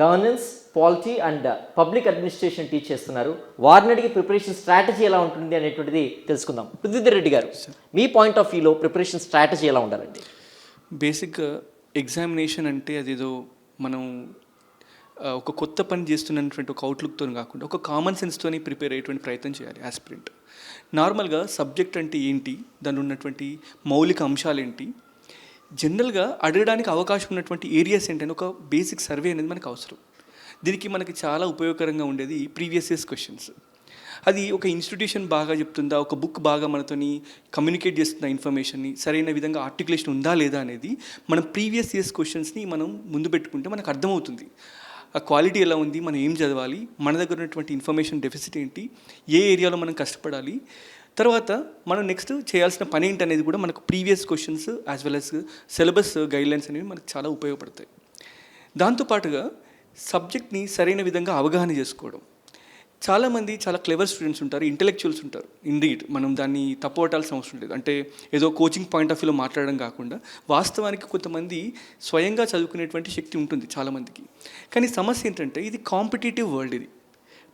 Governance polity and public administration teach చేస్తున్నారు. వారిని అడిగి ప్రిపరేషన్ స్ట్రాటజీ ఎలా ఉంటుంది అనేటువంటిది తెలుసుకుందాం. పృథ్వీధర్ రెడ్డి గారు మీ పాయింట్ ఆఫ్ వ్యూలో ప్రిపరేషన్ స్ట్రాటజీ ఎలా ఉండాలండి? బేసిక్గా ఎగ్జామినేషన్ అంటే అదేదో మనం ఒక కొత్త పని చేస్తున్నటువంటి ఒక అవుట్లుక్తో కాకుండా ఒక కామన్ సెన్స్తోని ప్రిపేర్ అయ్యేటువంటి ప్రయత్నం చేయాలి యాస్పిరెంట్ నార్మల్గా సబ్జెక్ట్ అంటే ఏంటి? దానిలో ఉన్నటువంటి మౌలిక అంశాలు ఏంటి? జనరల్గా అడగడానికి అవకాశం ఉన్నటువంటి ఏరియాస్ ఏంటంటే ఒక బేసిక్ సర్వే అనేది మనకు అవసరం. దీనికి మనకి చాలా ఉపయోగకరంగా ఉండేది ప్రీవియస్ ఇయర్స్ క్వశ్చన్స్ అది ఒక ఇన్స్టిట్యూషన్ బాగా చెప్తుందా ఒక బుక్ బాగా మనతోని కమ్యూనికేట్ చేస్తుందా ఇన్ఫర్మేషన్ని సరైన విధంగా ఆర్టికులేషన్ ఉందా లేదా అనేది మనం ప్రీవియస్ ఇయర్స్ క్వశ్చన్స్ని మనం ముందు పెట్టుకుంటే మనకు అర్థమవుతుంది. ఆ క్వాలిటీ ఎలా ఉంది మనం ఏం చదవాలి మన దగ్గర ఉన్నటువంటి ఇన్ఫర్మేషన్ డెఫిసిట్ ఏంటి ఏ ఏరియాలో మనం కష్టపడాలి తర్వాత మనం నెక్స్ట్ చేయాల్సిన పని ఏంటి అనేది కూడా మనకు previous questions as well as syllabus guidelines అనేవి మనకు చాలా ఉపయోగపడతాయి. దాంతోపాటుగా సబ్జెక్ట్ని సరైన విధంగా అవగాహన చేసుకోవడం. చాలామంది చాలా క్లెవర్ స్టూడెంట్స్ ఉంటారు ఇంటెలెక్చువల్స్ ఉంటారు. ఇండీడ్ మనం దాన్ని తప్పబట్టాల్సిన అవసరం లేదు. అంటే ఏదో కోచింగ్ పాయింట్ ఆఫ్ వ్యూలో మాట్లాడడం కాకుండా వాస్తవానికి కొంతమంది స్వయంగా చదువుకునేటువంటి శక్తి ఉంటుంది చాలామందికి కానీ సమస్య ఏంటంటే ఇది కాంపిటేటివ్ వరల్డ్ ఇది.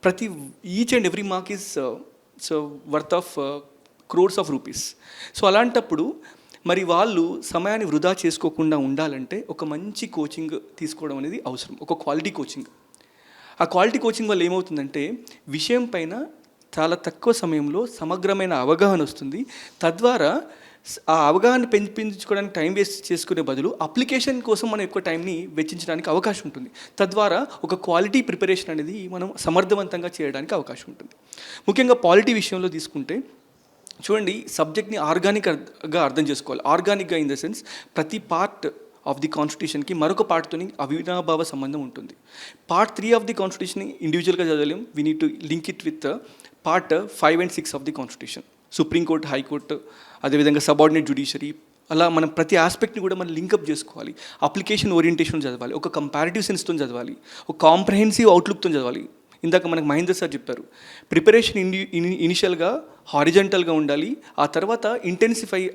ప్రతి each and every mark is so worth of crores of rupees so అలాంటప్పుడు మరి వాళ్ళు సమయాన్ని వృధా చేసుకోకుండా ఉండాలంటే ఒక మంచి కోచింగ్ తీసుకోవడం అనేది అవసరం ఒక క్వాలిటీ కోచింగ్ ఆ క్వాలిటీ కోచింగ్ వల్ల ఏమవుతుందంటే విషయం పైన చాలా తక్కువ సమయంలో సమగ్రమైన అవగాహన వస్తుంది. తద్వారా ఆ అవగాహన పెంచుకోవడానికి టైం వేస్ట్ చేసుకునే బదులు అప్లికేషన్ కోసం మనం ఎక్కువ టైంని వెచ్చించడానికి అవకాశం ఉంటుంది. తద్వారా ఒక క్వాలిటీ ప్రిపరేషన్ అనేది మనం సమర్థవంతంగా చేయడానికి అవకాశం ఉంటుంది. ముఖ్యంగా పాలిటీ విషయంలో తీసుకుంటే చూడండి సబ్జెక్ట్ని ఆర్గానిక్గా అర్థం చేసుకోవాలి. ఆర్గానిక్గా ఇన్ ద సెన్స్ ప్రతి పార్ట్ ఆఫ్ ది కాన్స్టిట్యూషన్కి మరొక పార్ట్తోని అవినాభావ సంబంధం ఉంటుంది. Part three of the constitution ఇండివిజువల్గా చదవలేం. We need to link it with part five and six of the constitution supreme court high court అదేవిధంగా సబార్డినేట్ జ్యుడిషియరీ అలా మనం ప్రతి ఆస్పెక్ట్ని కూడా మనం లింకప్ చేసుకోవాలి. అప్లికేషన్ ఓరియంటేషన్ చదవాలి. ఒక కంపారిటివ్ సెన్స్తో చదవాలి. ఒక కాంప్రహెన్సివ్ అవుట్లుక్తో చదవాలి. ఇందాక మనకు మహేందర్ సార్ చెప్పారు. ప్రిపరేషన్ ఇని ఇనిషియల్గా హారిజెంటల్గా ఉండాలి. ఆ తర్వాత ఇంటెన్సిఫై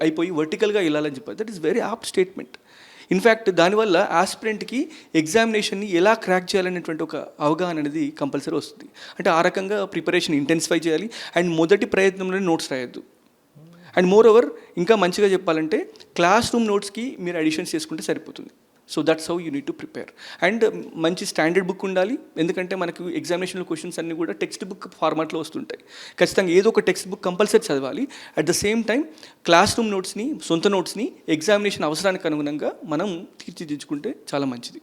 అయిపోయి వర్టికల్గా వెళ్ళాలని చెప్పారు. That is very apt statement. In fact దానివల్ల ఆస్పిరెంట్కి ఎగ్జామినేషన్ని ఎలా క్రాక్ చేయాలనేటువంటి ఒక అవగాహన అనేది కంపల్సరీ వస్తుంది. అంటే ఆ రకంగా ప్రిపరేషన్ ఇంటెన్సిఫై చేయాలి. అండ్ మొదటి ప్రయత్నంలోనే నోట్స్ రాయొద్దు. అండ్ మోర్ ఓవర్ ఇంకా మంచిగా చెప్పాలంటే క్లాస్ రూమ్ నోట్స్కి మీరు అడిషన్స్ చేసుకుంటే సరిపోతుంది. So that's how you need to prepare and మంచి స్టాండర్డ్ బుక్ ఉండాలి. ఎందుకంటే మనకు ఎగ్జామినేషన్ క్వశ్చన్స్ అన్నీ కూడా టెక్స్ట్ బుక్ ఫార్మాట్లో వస్తుంటాయి. ఖచ్చితంగా ఏదో ఒక టెక్స్ట్ బుక్ కంపల్సరీ చదవాలి. At the same time classroom నోట్స్ని సొంత నోట్స్ని ఎగ్జామినేషన్ అవసరానికి అనుగుణంగా మనం తీర్చిదిద్దుకుంటే చాలా మంచిది.